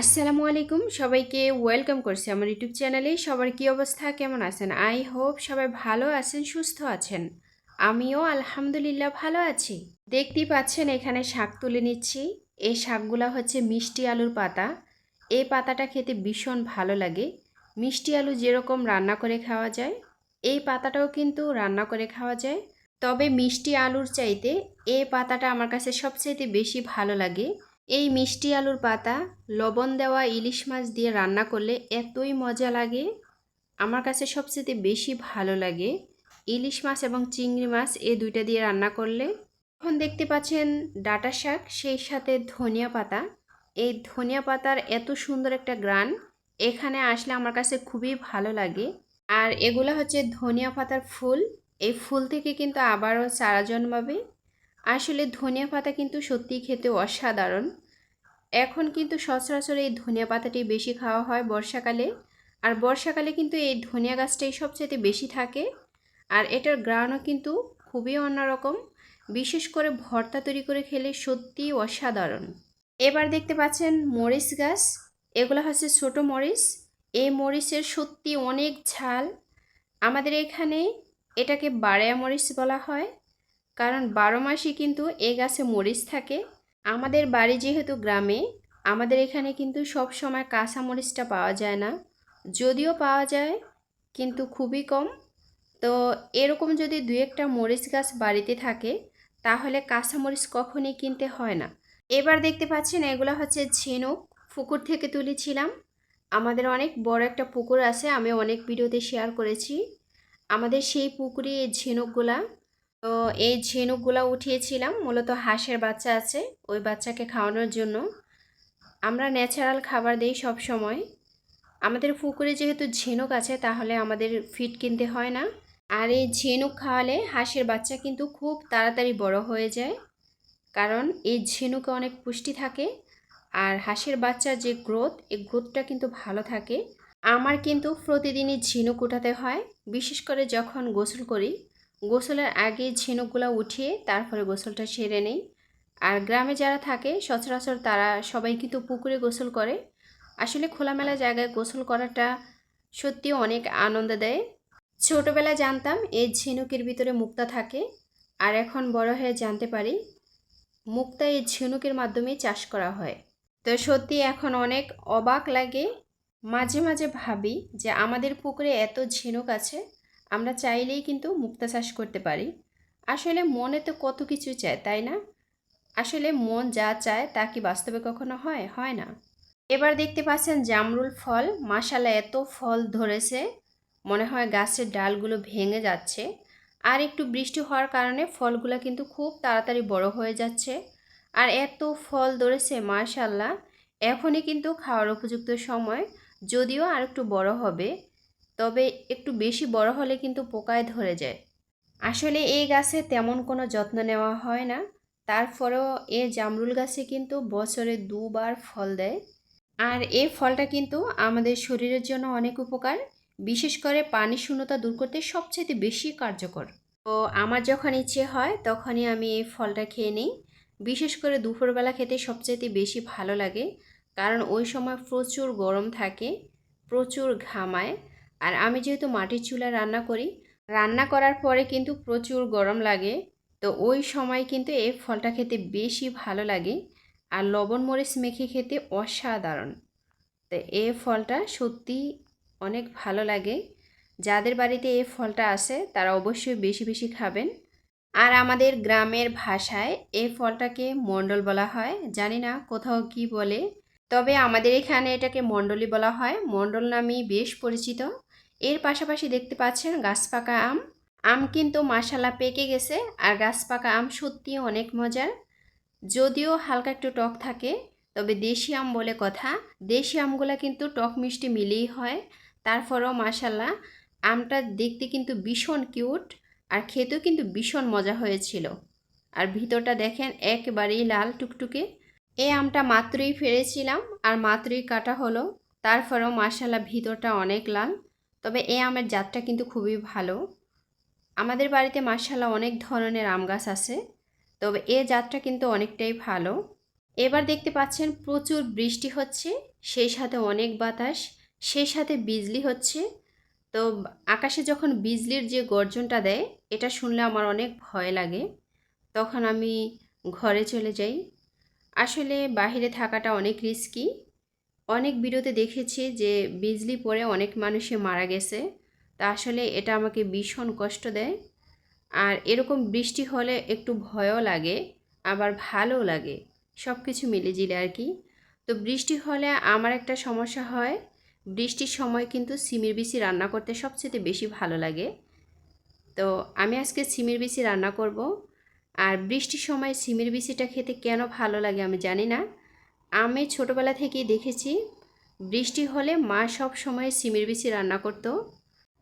আসসালামু আলাইকুম। সবাইকে ওয়েলকাম করছি আমার ইউটিউব চ্যানেলে। সবার কি অবস্থা? কেমন আছেন? আই হোপ সবাই ভালো আছেন, সুস্থ আছেন। আমিও আলহামদুলিল্লাহ ভালো আছি। দেখতেই পাচ্ছেন এখানে শাক তুলে নিচ্ছি। এই শাকগুলা হচ্ছে মিষ্টি আলুর পাতা। এই পাতাটা খেতে ভীষণ ভালো লাগে। মিষ্টি আলু যেরকম রান্না করে খাওয়া যায়, এই পাতাটাও কিন্তু রান্না করে খাওয়া যায়। তবে মিষ্টি আলুর চাইতে এই পাতাটা আমার কাছে সবচাইতে বেশি ভালো লাগে। এই মিষ্টি আলুর পাতা, লবণ দেওয়া ইলিশ মাছ দিয়ে রান্না করলে এতই মজা লাগে। আমার কাছে সবচেয়ে বেশি ভালো লাগে ইলিশ মাছ এবং চিংড়ি মাছ এই দুইটা দিয়ে রান্না করলে। এখন দেখতে পাচ্ছেন ডাটা শাক, সেই সাথে ধনিয়া পাতা। এই ধনিয়া পাতার এত সুন্দর একটা গ্রান এখানে আসলে আমার কাছে খুবই ভালো লাগে। আর এগুলো হচ্ছে ধনিয়া পাতার ফুল। এই ফুল থেকে কিন্তু আবারও চারা জন্মাবে। আসলে ধনিয়া পাতা কিন্তু সত্যিই খেতে অসাধারণ। এখন কিন্তু সচরাচর এই ধনিয়া পাতাটি বেশি খাওয়া হয় বর্ষাকালে। আর বর্ষাকালে কিন্তু এই ধনিয়া গাছটাই সবচেয়ে বেশি থাকে। আর এটার গ্রানও কিন্তু খুবই অন্যরকম। বিশেষ করে ভর্তা তৈরি করে খেলে সত্যিই অসাধারণ। এবার দেখতে পাচ্ছেন মরিচ গাছ। এগুলো হচ্ছে ছোট মরিচ। এই মরিচের সত্যি অনেক ঝাল। আমাদের এখানে এটাকে বাড়িয়া মরিচ বলা হয়। কারণ বারো মাসই কিন্তু এই গাছে মরিচ থাকে। আমাদের বাড়ি যেহেতু গ্রামে, আমাদের এখানে কিন্তু সব সময় কাঁচা মরিচটা পাওয়া যায় না। যদিও পাওয়া যায়, কিন্তু খুবই কম। তো এরকম যদি দু একটা মরিচ গাছ বাড়িতে থাকে, তাহলে কাঁচা মরিচ কখনই কিনতে হয় না। এবার দেখতে পাচ্ছেন, এগুলো হচ্ছে ঝিনুক, পুকুর থেকে তুলেছিলাম। আমাদের অনেক বড় একটা পুকুর আছে, আমি অনেক ভিডিওতে শেয়ার করেছি। আমাদের সেই পুকুরে এই ঝিনুকগুলা তো এই ঝিনুকগুলো উঠিয়েছিলাম, মূলত হাঁসের বাচ্চা আছে, ওই বাচ্চাকে খাওয়ানোর জন্য। আমরা ন্যাচারাল খাবার দিই সব সময় আমাদের পুকুরে যেহেতু ঝিনুক আছে, তাহলে আমাদের ফিট কিনতে হয় না। আর এই ঝিনুক খাওয়ালে হাঁসের বাচ্চা কিন্তু খুব তাড়াতাড়ি বড় হয়ে যায়। কারণ এই ঝিনুকে অনেক পুষ্টি থাকে, আর হাঁসের বাচ্চার যে গ্রোথ এই গ্রোথটা কিন্তু ভালো থাকে। আমার কিন্তু প্রতিদিনই ঝিনুক উঠাতে হয়, বিশেষ করে যখন গোসল করি। গোসলের আগে ঝিনুকগুলো উঠিয়ে তারপরে গোসলটা সেরে নেই। আর গ্রামে যারা থাকে, সচরাচর তারা সবাই কিন্তু পুকুরে গোসল করে। আসলে খোলামেলা জায়গায় গোসল করাটা সত্যি অনেক আনন্দ দেয়। ছোটোবেলায় জানতাম এই ঝিনুকের ভিতরে মুক্তা থাকে। আর এখন বড় হয়ে জানতে পারি, মুক্তা এই ঝিনুকের মাধ্যমে চাষ করা হয়। তো সত্যি এখন অনেক অবাক লাগে। মাঝে মাঝে ভাবি যে আমাদের পুকুরে এত ঝিনুক আছে আমরা চাইলেই কিন্তু মুক্তা চাষ করতে পারি। আসলে মনে তো কত কিছু চায়, তাই না? আসলে মন যা চায় তা কি বাস্তবে কখনো হয়? হয় না। এবার দেখতে পাচ্ছেন জামরুল ফল মাসালা এত ফল ধরেছে। মনে হয় গাছের ডালগুলো ভেঙে যাচ্ছে। আর একটু বৃষ্টি হওয়ার কারণে ফলগুলো কিন্তু খুব তাড়াতাড়ি বড় হয়ে যাচ্ছে। আর এত ফল ধরেছে মাশাল্লাহ এখনই কিন্তু খাওয়ার উপযুক্ত সময়, যদিও আর একটু বড় হবে। তবে একটু বেশি বড় হলে কিন্তু পোকায় ধরে যায়। আসলে এই গাছে তেমন কোনো যত্ন নেওয়া হয় না। তারপরেও এ জামরুল গাছে কিন্তু বছরে দুবার ফল দেয়। আর এই ফলটা কিন্তু আমাদের শরীরের জন্য অনেক উপকার। বিশেষ করে পানি শূন্যতা দূর করতে সবচেয়ে বেশি কার্যকর। তো আমার যখন ইচ্ছে হয়, তখনই আমি এই ফলটা খেয়ে নিই। বিশেষ করে দুপুরবেলা খেতে সবচেয়ে বেশি ভালো লাগে। কারণ ওই সময় প্রচুর গরম থাকে, প্রচুর ঘামায়। আর আমি যেহেতু মাটির চুলা রান্না করি, রান্না করার পরে কিন্তু প্রচুর গরম লাগে। তো ওই সময় কিন্তু এই ফলটা খেতে বেশি ভালো লাগে আর লবণ, মরিচ মেখে খেতে অসাধারণ। তো এই ফলটা সত্যি অনেক ভালো লাগে। যাদের বাড়িতে এই ফলটা আছে, তারা অবশ্যই বেশি বেশি খাবেন। আর আমাদের গ্রামের ভাষায় এই ফলটাকে মণ্ডল বলা হয়। জানি না কোথাও কি বলে। তবে আমাদের এখানে এটাকে মণ্ডলী বলা হয়। মণ্ডল নামই বেশ পরিচিত। এর পাশাপাশি দেখতে পাচ্ছেন গাছ পাকা আম। আম কিন্তু মাসালা পেকে গেছে আর গাছ পাকা আম সত্যি অনেক মজার। যদিও হালকা একটু টক থাকে, তবে দেশি আম বলে কথা। দেশি আমগুলো কিন্তু টক মিষ্টি মিলেই হয়। তারপরেও মাসাল্লাহ আমটা দেখতে কিন্তু ভীষণ কিউট আর খেতেও কিন্তু ভীষণ মজা হয়েছিল। আর ভিতরটা দেখেন একেবারেই লাল টুকটুকে। এই আমটা মাত্রই ফেরেছিলাম আর মাত্রই কাটা হলো। তারপরেও মাসাল্লাহ ভিতরটা অনেক লাল। তবে এ আমের জাতটা কিন্তু খুবই ভালো। আমাদের বাড়িতে মাসাল্লাহ অনেক ধরনের আম গাছ আছে, তবে এ জাতটা কিন্তু অনেকটাই ভালো। এবার দেখতে পাচ্ছেন প্রচুর বৃষ্টি হচ্ছে, সেই সাথে অনেক বাতাস, সেই সাথে বিজলি হচ্ছে। তো আকাশে যখন বিজলির যে গর্জনটা দেয়, এটা শুনলে আমার অনেক ভয় লাগে। তখন আমি ঘরে চলে যাই। আসলে বাইরে থাকাটা অনেক রিস্কি অনেক ভিডিওতে দেখেছি যে বিজলি পড়ে অনেক মানুষে মারা গেছে। তা আসলে এটা আমাকে ভীষণ কষ্ট দেয়। আর এরকম বৃষ্টি হলে একটু ভয়ও লাগে, আবার ভালোও লাগে। সব কিছু মিলেজিলে আর কি। তো বৃষ্টি হলে আমার একটা সমস্যা হয়। বৃষ্টির সময় কিন্তু সিমের বিচি রান্না করতে সবচেয়ে বেশি ভালো লাগে। তো আমি আজকে সিমের বিচি রান্না করব। আর বৃষ্টির সময় সিমের বিচিটা খেতে কেন ভালো লাগে আমি জানি না। আমি ছোটোবেলা থেকেই দেখেছি, বৃষ্টি হলে মা সব সময় সিমের বিচি রান্না করতো।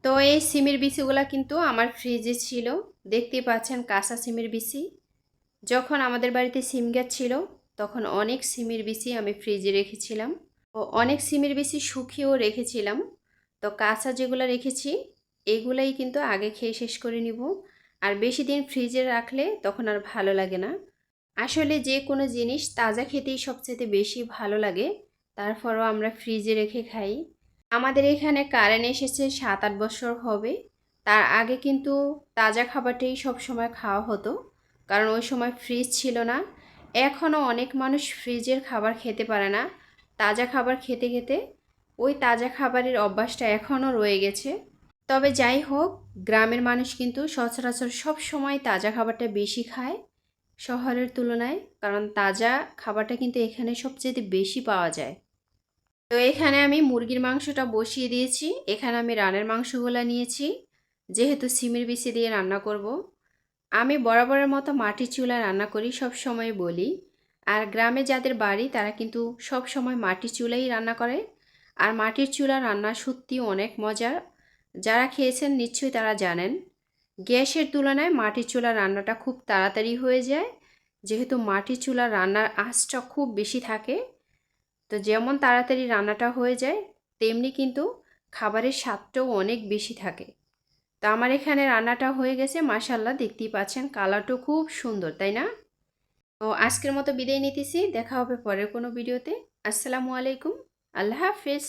তো এই সিমের বিচিগুলো কিন্তু আমার ফ্রিজে ছিল। দেখতেই পাচ্ছেন কাঁচা সিমের বিচি। যখন আমাদের বাড়িতে সিম গাছ ছিল, তখন অনেক সিমের বিচি আমি ফ্রিজে রেখেছিলাম। ও অনেক সিমের বিচি শুকিয়েও রেখেছিলাম। তো কাঁচা যেগুলো রেখেছি, এগুলাই কিন্তু আগে খেয়ে শেষ করে নিব। আর বেশি দিন ফ্রিজে রাখলে তখন আর ভালো লাগে না। আসলে যে কোনো জিনিস তাজা খেতেই সবচেয়ে বেশি ভালো লাগে। তারপরও আমরা ফ্রিজে রেখে খাই। আমাদের এখানে কারেন্ট এসেছে সাত আট বছর হবে। তার আগে কিন্তু তাজা খাবারটাই সব সময় খাওয়া হতো। কারণ ওই সময় ফ্রিজ ছিল না। এখনও অনেক মানুষ ফ্রিজের খাবার খেতে পারে না। তাজা খাবার খেতে খেতে ওই তাজা খাবারের অভ্যাসটা এখনও রয়ে গেছে। তবে যাই হোক, গ্রামের মানুষ কিন্তু সচরাচর সব সময় তাজা খাবারটা বেশি খায়। শহরের তুলনায়, কারণ তাজা খাবারটা কিন্তু এখানে সবচেয়ে বেশি পাওয়া যায়। তো এখানে আমি মুরগির মাংসটা বসিয়ে দিয়েছি। এখানে আমি রানের মাংসগুলো নিয়েছি। যেহেতু সিমের বিচি দিয়ে রান্না করব। আমি বরাবরের মতো মাটির চুলায় রান্না করি, সব সময় বলি। আর গ্রামে যাদের বাড়ি, তারা কিন্তু সব সময় মাটির চুলাই রান্না করে। আর মাটির চুলা রান্না সত্যি অনেক মজার। যারা খেয়েছেন, নিশ্চয়ই তারা জানেন। গ্যাসের তুলনায় মাটির চুলা রান্নাটা খুব তাড়াতাড়ি হয়ে যায়। যেহেতু মাটির চুলা রান্নার আঁচটা খুব বেশি থাকে, তো যেমন তাড়াতাড়ি রান্নাটা হয়ে যায়, তেমনি কিন্তু খাবারের স্বাদটাও অনেক বেশি থাকে। তো আমার এখানে রান্নাটা হয়ে গেছে মাসাল্লাহ দেখতেই পাচ্ছেন কালারটাও খুব সুন্দর, তাই না? তো আজকের মতো বিদায় নিতেছি, দেখা হবে পরের কোনো ভিডিওতে। আসসালামু আলাইকুম, আল্লাহ হাফিজ।